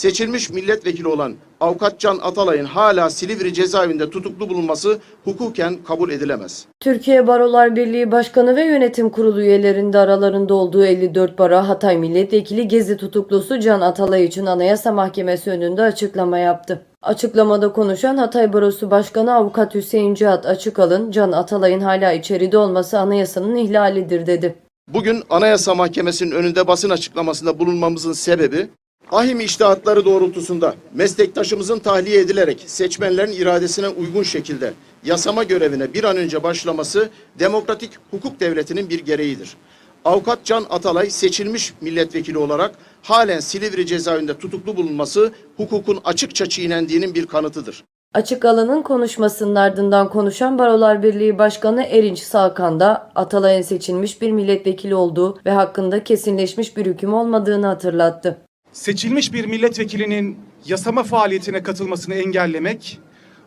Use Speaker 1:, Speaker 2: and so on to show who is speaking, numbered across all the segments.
Speaker 1: seçilmiş milletvekili olan Avukat Can Atalay'ın hala Silivri cezaevinde tutuklu bulunması hukuken kabul edilemez.
Speaker 2: Türkiye Barolar Birliği Başkanı ve Yönetim Kurulu üyelerinde aralarında olduğu 54 baro Hatay Milletvekili Gezi tutuklusu Can Atalay için Anayasa Mahkemesi önünde açıklama yaptı. Açıklamada konuşan Hatay Barosu Başkanı Avukat Hüseyin Cihat Açıkalın, Can Atalay'ın hala içeride olması anayasanın ihlalidir dedi.
Speaker 1: Bugün Anayasa Mahkemesi'nin önünde basın açıklamasında bulunmamızın sebebi ahim iştahatları doğrultusunda meslektaşımızın tahliye edilerek seçmenlerin iradesine uygun şekilde yasama görevine bir an önce başlaması demokratik hukuk devletinin bir gereğidir. Avukat Can Atalay seçilmiş milletvekili olarak halen Silivri cezaevinde tutuklu bulunması hukukun açıkça çiğnendiğinin bir kanıtıdır.
Speaker 2: Açık alanın konuşmasının ardından konuşan Barolar Birliği Başkanı Erinç Salkan da Atalay'ın seçilmiş bir milletvekili olduğu ve hakkında kesinleşmiş bir hüküm olmadığını hatırlattı.
Speaker 3: Seçilmiş bir milletvekilinin yasama faaliyetine katılmasını engellemek,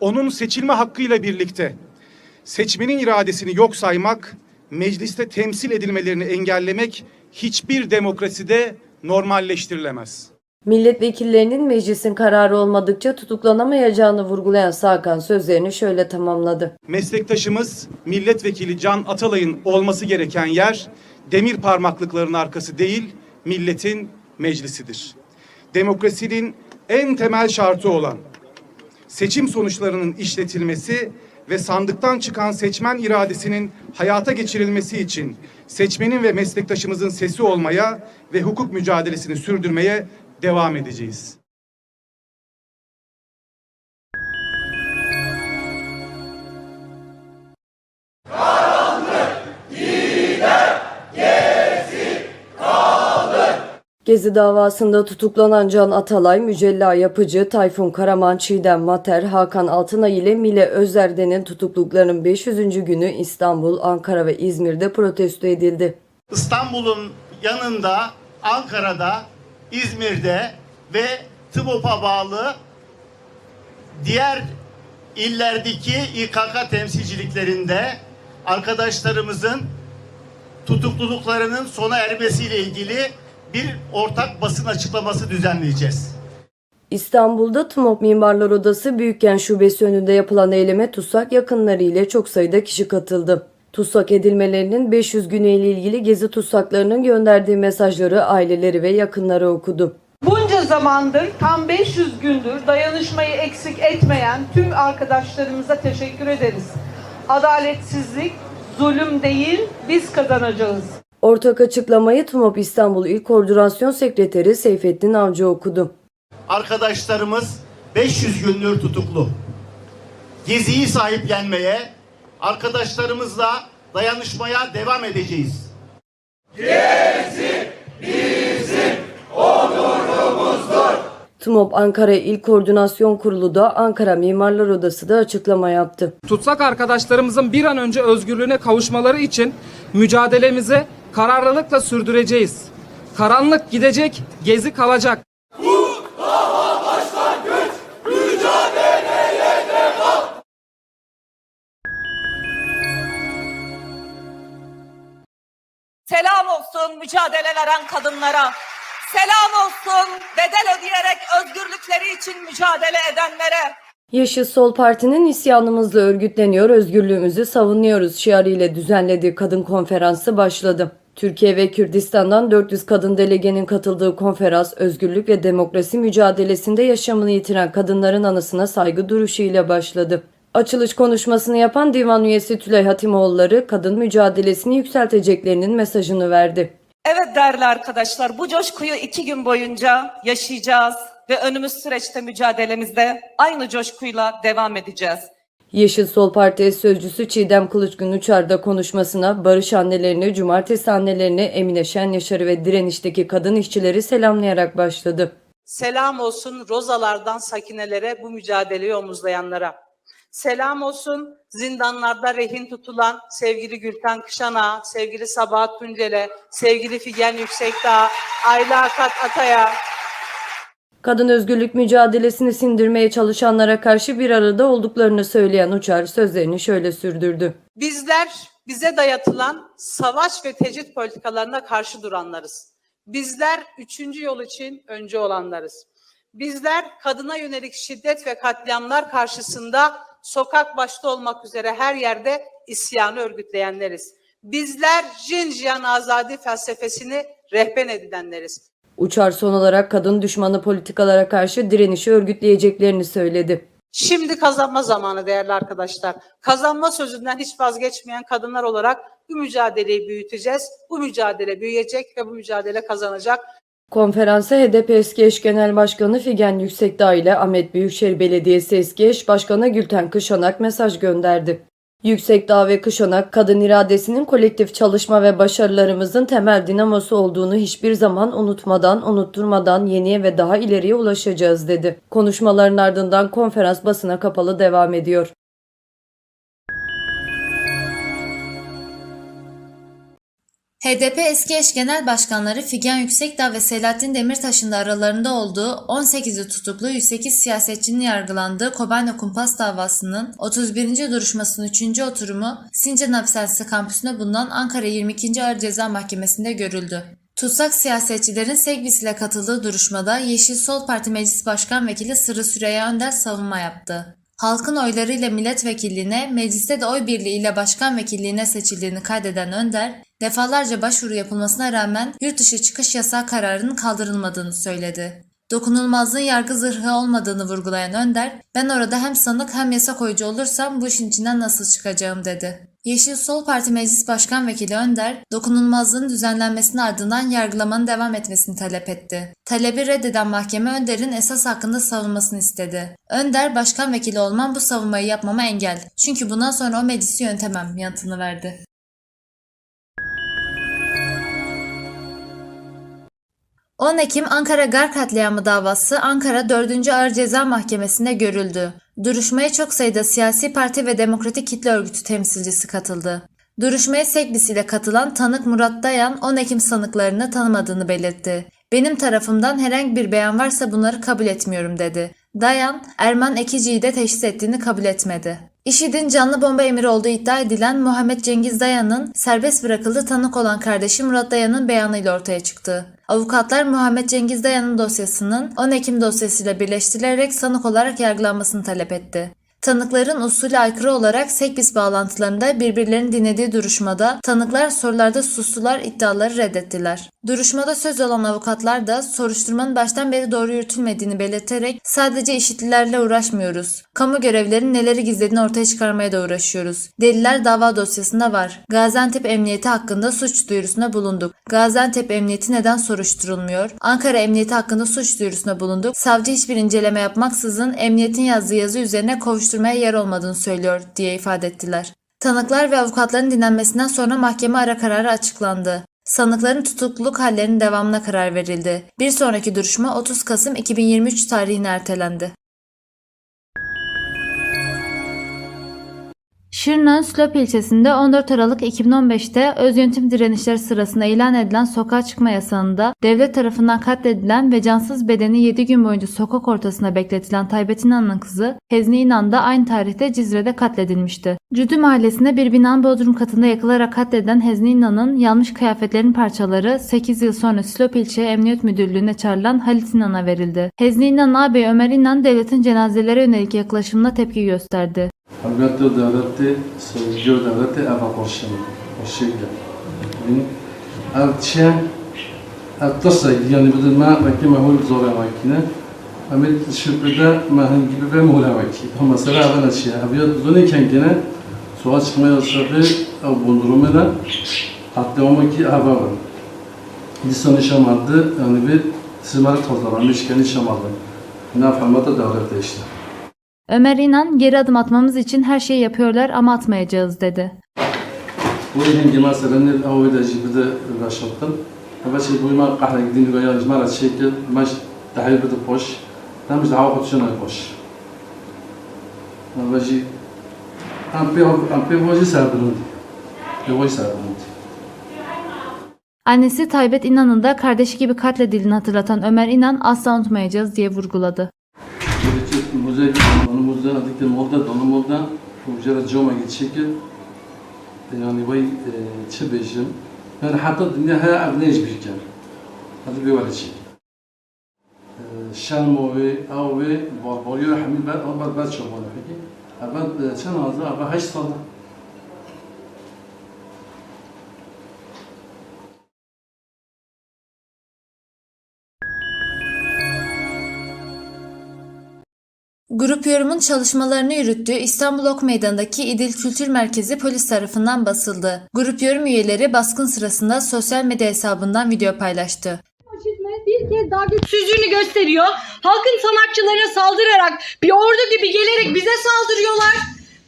Speaker 3: onun seçilme hakkıyla birlikte seçmenin iradesini yok saymak, mecliste temsil edilmelerini engellemek hiçbir demokraside normalleştirilemez.
Speaker 2: Milletvekillerinin meclisin kararı olmadıkça tutuklanamayacağını vurgulayan Salkan sözlerini şöyle tamamladı.
Speaker 3: Meslektaşımız milletvekili Can Atalay'ın olması gereken yer demir parmaklıkların arkası değil, milletin meclisidir. Demokrasinin en temel şartı olan seçim sonuçlarının işletilmesi ve sandıktan çıkan seçmen iradesinin hayata geçirilmesi için seçmenin ve meslektaşımızın sesi olmaya ve hukuk mücadelesini sürdürmeye devam edeceğiz.
Speaker 2: Gezi davasında tutuklanan Can Atalay, Mücella Yapıcı, Tayfun Karaman, Çiğdem Mater, Hakan Altınay ile Mile Özerden'in tutukluklarının 500. günü İstanbul, Ankara ve İzmir'de protesto edildi.
Speaker 4: İstanbul'un yanında, Ankara'da, İzmir'de ve TİBOP'a bağlı diğer illerdeki İKK temsilciliklerinde arkadaşlarımızın tutukluluklarının sona ermesiyle ilgili bir ortak basın açıklaması düzenleyeceğiz.
Speaker 2: İstanbul'da TMOP Mimarlar Odası Büyükken Şubesi önünde yapılan eyleme TUSAK yakınları ile çok sayıda kişi katıldı. TUSAK edilmelerinin 500 günü ile ilgili gezi TUSAKlarının gönderdiği mesajları aileleri ve yakınları okudu.
Speaker 5: Bunca zamandır tam 500 gündür dayanışmayı eksik etmeyen tüm arkadaşlarımıza teşekkür ederiz. Adaletsizlik, zulüm değil biz kazanacağız.
Speaker 2: Ortak açıklamayı TMOP İstanbul İl Koordinasyon Sekreteri Seyfettin Avcı okudu.
Speaker 4: Arkadaşlarımız 500 gündür tutuklu. Geziyi sahiplenmeye, arkadaşlarımızla dayanışmaya devam edeceğiz.
Speaker 2: TMOP Ankara İl Koordinasyon Kurulu da Ankara Mimarlar Odası da açıklama yaptı.
Speaker 6: tutsak arkadaşlarımızın bir an önce özgürlüğüne kavuşmaları için mücadelemizi kararlılıkla sürdüreceğiz. Karanlık gidecek, gezi kalacak.
Speaker 7: Selam olsun mücadele veren kadınlara. Selam olsun bedel ödeyerek özgürlükleri için mücadele edenlere.
Speaker 2: Yeşil Sol Parti'nin isyanımızla örgütleniyor, özgürlüğümüzü savunuyoruz şiarıyla düzenlediği kadın konferansı başladı. Türkiye ve Kürdistan'dan 400 kadın delegenin katıldığı konferans, özgürlük ve demokrasi mücadelesinde yaşamını yitiren kadınların anısına saygı duruşu ile başladı. Açılış konuşmasını yapan divan üyesi Tülay Hatimoğulları, kadın mücadelesini yükselteceklerinin mesajını verdi.
Speaker 7: Evet değerli arkadaşlar bu coşkuyu iki gün boyunca yaşayacağız ve önümüz süreçte mücadelemizde aynı coşkuyla devam edeceğiz.
Speaker 2: Yeşil Sol Parti sözcüsü Çiğdem Kılıçgün Uçar da konuşmasına barış annelerini, cumartesi annelerini, Emine Şen Yaşar'ı ve direnişteki kadın işçileri selamlayarak başladı.
Speaker 8: Selam olsun rozalardan sakinelere bu mücadeleyi omuzlayanlara. Selam olsun zindanlarda rehin tutulan sevgili Gülten Kışan'a, sevgili Sabahat Tuncel'e, sevgili Figen Yüksekdağ, Ayla Akat Atay'a,
Speaker 2: Kadın özgürlük mücadelesini sindirmeye çalışanlara karşı bir arada olduklarını söyleyen Uçar sözlerini şöyle sürdürdü.
Speaker 8: Bizler bize dayatılan savaş ve tecrit politikalarına karşı duranlarız. Bizler üçüncü yol için öncü olanlarız. Bizler kadına yönelik şiddet ve katliamlar karşısında sokak başta olmak üzere her yerde isyanı örgütleyenleriz. Bizler Jinjiyan Azadi felsefesini rehber edilenleriz.
Speaker 2: Uçar son olarak kadın düşmanı politikalara karşı direnişi örgütleyeceklerini söyledi.
Speaker 8: Şimdi kazanma zamanı değerli arkadaşlar. Kazanma sözünden hiç vazgeçmeyen kadınlar olarak bu mücadeleyi büyüteceğiz. Bu mücadele büyüyecek ve bu mücadele kazanacak.
Speaker 2: Konferansa HDP eski eş genel başkanı Figen Yüksekdağ ile Ahmet Büyükşehir Belediyesi eski eş başkanı Gülten Kışanak mesaj gönderdi. Yüksekdağ ve Kışanak, kadın iradesinin kolektif çalışma ve başarılarımızın temel dinamosu olduğunu hiçbir zaman unutmadan, unutturmadan yeniye ve daha ileriye ulaşacağız dedi. Konuşmaların ardından konferans basına kapalı devam ediyor.
Speaker 9: HDP eski eş genel başkanları Figen Yüksekdağ ve Selahattin Demirtaş'ın da aralarında olduğu 18'i tutuklu 108 siyasetçinin yargılandığı Kobane Kumpas davasının 31. duruşmasının 3. oturumu Sincan Hapishanesi kampüsünde bulunan Ankara 22. Ağır Ceza Mahkemesi'nde görüldü. Tutsak siyasetçilerin Segbis ile katıldığı duruşmada Yeşil Sol Parti Meclis Başkan Vekili Sırrı Süreyya Önder savunma yaptı. Halkın oylarıyla milletvekilliğine, mecliste de oy birliğiyle başkan vekilliğine seçildiğini kaydeden Önder, defalarca başvuru yapılmasına rağmen yurt dışı çıkış yasağı kararının kaldırılmadığını söyledi. Dokunulmazlığın yargı zırhı olmadığını vurgulayan Önder, ben orada hem sanık hem yasa koyucu olursam bu işin içinden nasıl çıkacağım dedi. Yeşil Sol Parti Meclis Başkan Vekili Önder, dokunulmazlığın düzenlenmesinin ardından yargılamanın devam etmesini talep etti. Talebi reddeden mahkeme Önder'in esas hakkında savunmasını istedi. Önder, başkan vekili olmam bu savunmayı yapmama engel. Çünkü bundan sonra o meclisi yönetemem yanıtını verdi. ...10 Ekim Ankara Gar katliamı davası Ankara 4. Ağır Ceza Mahkemesi'nde görüldü. Duruşmaya çok sayıda siyasi parti ve demokratik kitle örgütü temsilcisi katıldı. Duruşmaya Segbis ile katılan tanık Murat Dayan 10 Ekim sanıklarını tanımadığını belirtti. Benim tarafımdan herhangi bir beyan varsa bunları kabul etmiyorum dedi. Dayan, Erman Ekici'yi de teşhis ettiğini kabul etmedi. IŞİD'in canlı bomba emiri olduğu iddia edilen Muhammed Cengiz Dayan'ın serbest bırakıldığı tanık olan kardeşi Murat Dayan'ın beyanıyla ortaya çıktı. Avukatlar Muhammed Cengiz Dayan'ın dosyasının 10 Ekim dosyasıyla birleştirilerek sanık olarak yargılanmasını talep etti. Tanıkların usulü aykırı olarak Sekbis bağlantılarında birbirlerini dinlediği duruşmada tanıklar sorularda sustular iddiaları reddettiler. Duruşmada söz olan avukatlar da soruşturmanın baştan beri doğru yürütülmediğini belirterek sadece işitlilerle uğraşmıyoruz. Kamu görevlerinin neleri gizlediğini ortaya çıkarmaya da uğraşıyoruz. Deliller dava dosyasında var. Gaziantep Emniyeti hakkında suç duyurusunda bulunduk. Gaziantep Emniyeti neden soruşturulmuyor? Ankara Emniyeti hakkında suç duyurusunda bulunduk. Savcı hiçbir inceleme yapmaksızın emniyetin yazdığı yazı üzerine kovuşturmaya yer olmadığını söylüyor diye ifade ettiler. Tanıklar ve avukatların dinlenmesinden sonra mahkeme ara kararı açıklandı. Sanıkların tutukluluk hallerinin devamına karar verildi. Bir sonraki duruşma 30 Kasım 2023 tarihine ertelendi. Şırnak'ın Slop ilçesinde 14 Aralık 2015'te öz yönetim direnişleri sırasında ilan edilen sokağa çıkma yasağında devlet tarafından katledilen ve cansız bedeni 7 gün boyunca sokak ortasında bekletilen Taybet İnan'ın kızı Hezni İnan da aynı tarihte Cizre'de katledilmişti. Cüdü mahallesinde bir binanın bodrum katında yakılarak katledilen Hezni İnan'ın yanmış kıyafetlerin parçaları 8 yıl sonra Slop ilçe Emniyet Müdürlüğü'ne çağrılan Halit İnan'a verildi. Hezni İnan'ın ağabeyi Ömer İnan devletin cenazelere yönelik yaklaşımına tepki gösterdi.
Speaker 10: Elbette devleti, sevgi o devleti eva koşun, koşuyla. Ev çiğ, ev tasa, yani bu da ma vaki mahul zor evakine. Amel şükrede mahın gibi ve muhul evaki. Ama mesela evvel çiğ, eviyat uzun iken gene soğa çıkma yasakı ev buldurumu da atlamama ki eva var. Lisan işamadı, yani bir sizlere tozlanan, işken işamadı. Ne yapamadı devlet değişti.
Speaker 9: Ömer İnan geri adım atmamız için her şeyi yapıyorlar ama atmayacağız dedi.
Speaker 10: Avida jibde başlattım. Ama şey bu ma qahra gidin ve ya jmara şekil maş tahil bide boş. Tam işte hava şuna boş. Ama ji am pe am pe hoji sabırın. Pe hoji sabırın.
Speaker 9: Annesi Taybet İnan'ın da kardeşi gibi katledildiğini hatırlatan Ömer İnan asla unutmayacağız diye vurguladı
Speaker 10: özellikle önümüzde dikten oldu, donum oldu. Ucara cuma gidecekil. Yani vay e, çıbejim. Ben hatta dünya dünyaya abnej birken. Hadi bir var için. E, Şanmo ve av ve barbariyo hamil ben albat ben çoğmalı peki. Albat sen ağzı, albat haç sallı.
Speaker 9: Grup yorumun çalışmalarını yürüttüğü İstanbul Ok Meydanı'ndaki İdil Kültür Merkezi polis tarafından basıldı. Grup yorum üyeleri baskın sırasında sosyal medya hesabından video paylaştı.
Speaker 11: faşizme bir kez daha güçsüzlüğünü gösteriyor. Halkın sanatçılarına saldırarak bir ordu gibi gelerek bize saldırıyorlar.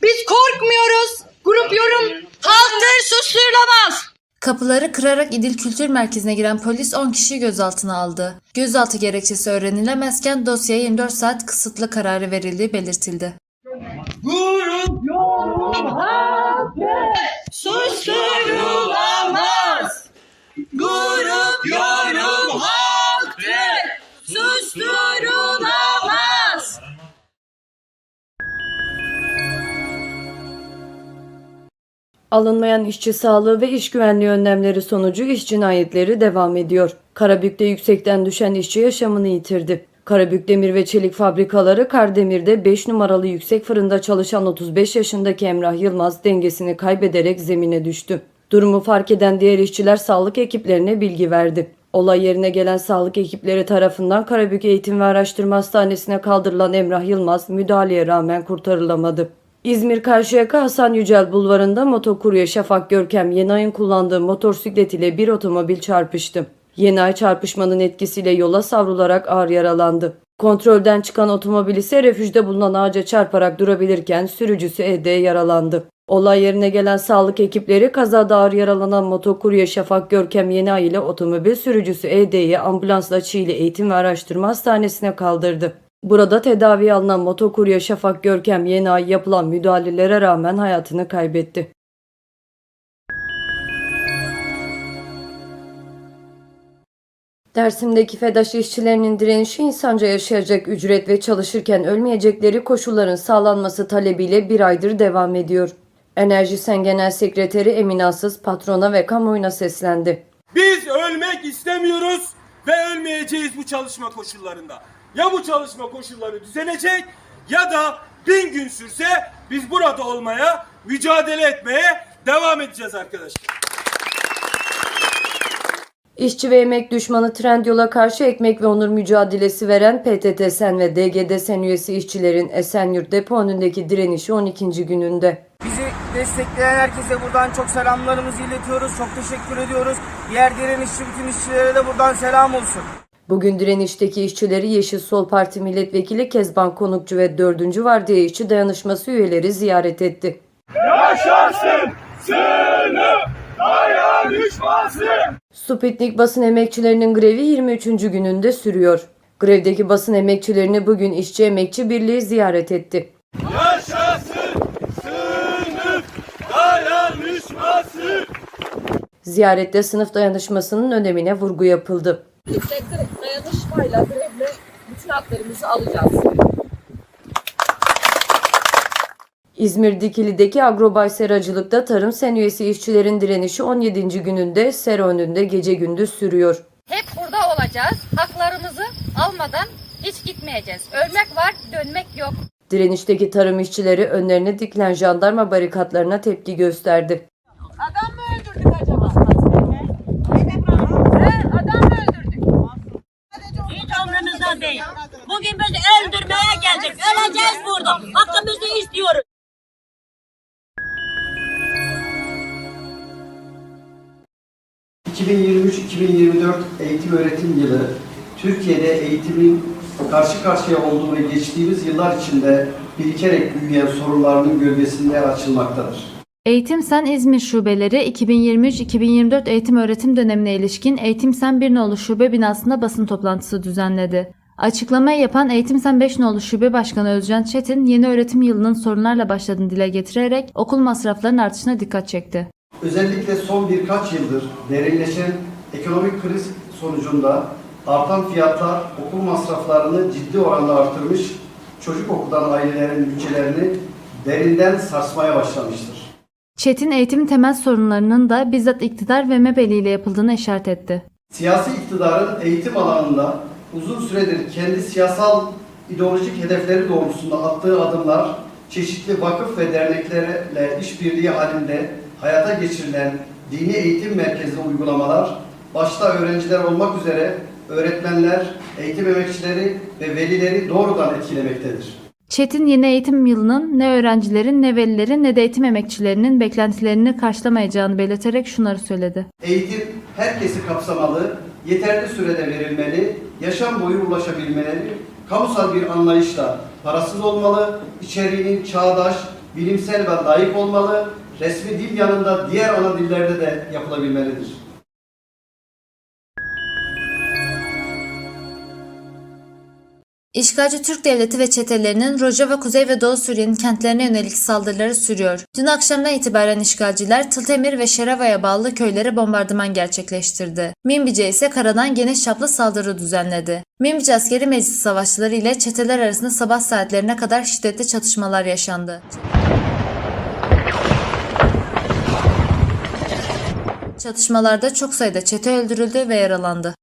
Speaker 11: Biz korkmuyoruz. Grup yorum halktır susturulamaz.
Speaker 9: Kapıları kırarak İdil Kültür Merkezi'ne giren polis 10 kişiyi gözaltına aldı. Gözaltı gerekçesi öğrenilemezken dosyaya 24 saat kısıtlı kararı verildiği belirtildi.
Speaker 11: Susturulamaz.
Speaker 2: Alınmayan işçi sağlığı ve iş güvenliği önlemleri sonucu iş cinayetleri devam ediyor. Karabük'te yüksekten düşen işçi yaşamını yitirdi. Karabük Demir ve Çelik Fabrikaları Kardemir'de 5 numaralı yüksek fırında çalışan 35 yaşındaki Emrah Yılmaz dengesini kaybederek zemine düştü. Durumu fark eden diğer işçiler sağlık ekiplerine bilgi verdi. Olay yerine gelen sağlık ekipleri tarafından Karabük Eğitim ve Araştırma Hastanesi'ne kaldırılan Emrah Yılmaz müdahaleye rağmen kurtarılamadı. İzmir Karşıyaka Hasan Yücel Bulvarı'nda motokurye Şafak Görkem Yenay'ın kullandığı motosiklet ile bir otomobil çarpıştı. Yenay çarpışmanın etkisiyle yola savrularak ağır yaralandı. Kontrolden çıkan otomobil ise refüjde bulunan ağaca çarparak durabilirken sürücüsü E'de yaralandı. Olay yerine gelen sağlık ekipleri kazada ağır yaralanan motokurye Şafak Görkem Yenay ile otomobil sürücüsü ED'yi ambulansla Çiğli Eğitim ve Araştırma Hastanesi'ne kaldırdı. Burada tedavi alınan motokurye Şafak Görkem Yenay yapılan müdahalelere rağmen hayatını kaybetti. Dersim'deki FEDAŞ işçilerinin direnişi insanca yaşayacak ücret ve çalışırken ölmeyecekleri koşulların sağlanması talebiyle bir aydır devam ediyor. Enerji Sen Genel Sekreteri Emin Asız patrona ve kamuoyuna seslendi.
Speaker 12: Biz ölmek istemiyoruz ve ölmeyeceğiz bu çalışma koşullarında. Ya bu çalışma koşulları düzelecek ya da bin gün sürse biz burada olmaya, mücadele etmeye devam edeceğiz arkadaşlar.
Speaker 2: İşçi ve emek düşmanı Trendyol'a karşı ekmek ve onur mücadelesi veren PTT Sen ve DGD Sen üyesi işçilerin Esenyurt depo önündeki direnişi 12. gününde.
Speaker 13: Bizi destekleyen herkese buradan çok selamlarımızı iletiyoruz. Çok teşekkür ediyoruz. Diğer direnişçi bütün işçilere de buradan selam olsun.
Speaker 2: Bugün direnişteki işçileri Yeşil Sol Parti Milletvekili Kezban Konukçu ve 4. Vardiya İşçi Dayanışması üyeleri ziyaret etti.
Speaker 12: Yaşasın sınıf dayanışması.
Speaker 2: Sputnik basın emekçilerinin grevi 23. gününde sürüyor. Grevdeki basın emekçilerini bugün İşçi Emekçi Birliği ziyaret etti.
Speaker 12: Yaşasın sınıf dayanışması.
Speaker 2: Ziyarette sınıf dayanışmasının önemine vurgu yapıldı.
Speaker 11: Dayanışmayla, grevle bütün haklarımızı alacağız.
Speaker 2: İzmir Dikili'deki Agrobay Seracılık'ta Tarım Sen üyesi işçilerin direnişi 17. gününde sera önünde gece gündüz sürüyor.
Speaker 11: Hep burada olacağız. Haklarımızı almadan hiç gitmeyeceğiz. Ölmek var, dönmek yok.
Speaker 2: Direnişteki tarım işçileri önlerine dikilen jandarma barikatlarına tepki gösterdi.
Speaker 7: Öleceğiz burada. Hakkımızı istiyoruz.
Speaker 13: ...2023-2024 eğitim öğretim yılı... ...Türkiye'de eğitimin karşı karşıya olduğu ve geçtiğimiz yıllar içinde... ...birikerek büyüyen sorunlarının gölgesinde açılmaktadır.
Speaker 9: Eğitim Sen İzmir Şubeleri 2023-2024 eğitim öğretim dönemine ilişkin Eğitim Sen 1 nolu şube binasında basın toplantısı düzenledi. Açıklamayı yapan Eğitim Sen 5 nolu şube başkanı Özcan Çetin yeni öğretim yılının sorunlarla başladığını dile getirerek okul masraflarının artışına dikkat çekti.
Speaker 13: Özellikle son birkaç yıldır derinleşen ekonomik kriz sonucunda artan fiyatlar okul masraflarını ciddi oranda artırmış, çocuk okudan ailelerin bütçelerini derinden sarsmaya başlamıştır.
Speaker 9: Çetin eğitim temel sorunlarının da bizzat iktidar ve MEB ile yapıldığını işaret etti.
Speaker 13: Siyasi iktidarın eğitim alanında uzun süredir kendi siyasal ideolojik hedefleri doğrultusunda attığı adımlar, çeşitli vakıf ve derneklerle işbirliği halinde hayata geçirilen dini eğitim merkezli uygulamalar, başta öğrenciler olmak üzere öğretmenler, eğitim emekçileri ve velileri doğrudan etkilemektedir.
Speaker 9: Çetin yeni eğitim yılının ne öğrencilerin ne velilerin ne de eğitim emekçilerinin beklentilerini karşılamayacağını belirterek şunları söyledi.
Speaker 13: Eğitim herkesi kapsamalı, yeterli sürede verilmeli, yaşam boyu ulaşabilmeleri, kamusal bir anlayışla parasız olmalı, içeriğinin çağdaş, bilimsel ve layık olmalı, resmi dil yanında diğer ana dillerde de yapılabilmelidir.
Speaker 9: İşgalci Türk Devleti ve çetelerinin Rojava, Kuzey ve Doğu Suriye'nin kentlerine yönelik saldırıları sürüyor. Dün akşamdan itibaren işgalciler Tıltemir ve Şerava'ya bağlı köylere bombardıman gerçekleştirdi. Minbice ise karadan geniş çaplı saldırı düzenledi. Minbice Askeri Meclisi savaşçıları ile çeteler arasında sabah saatlerine kadar şiddetli çatışmalar yaşandı. Çatışmalarda çok sayıda çete öldürüldü ve yaralandı.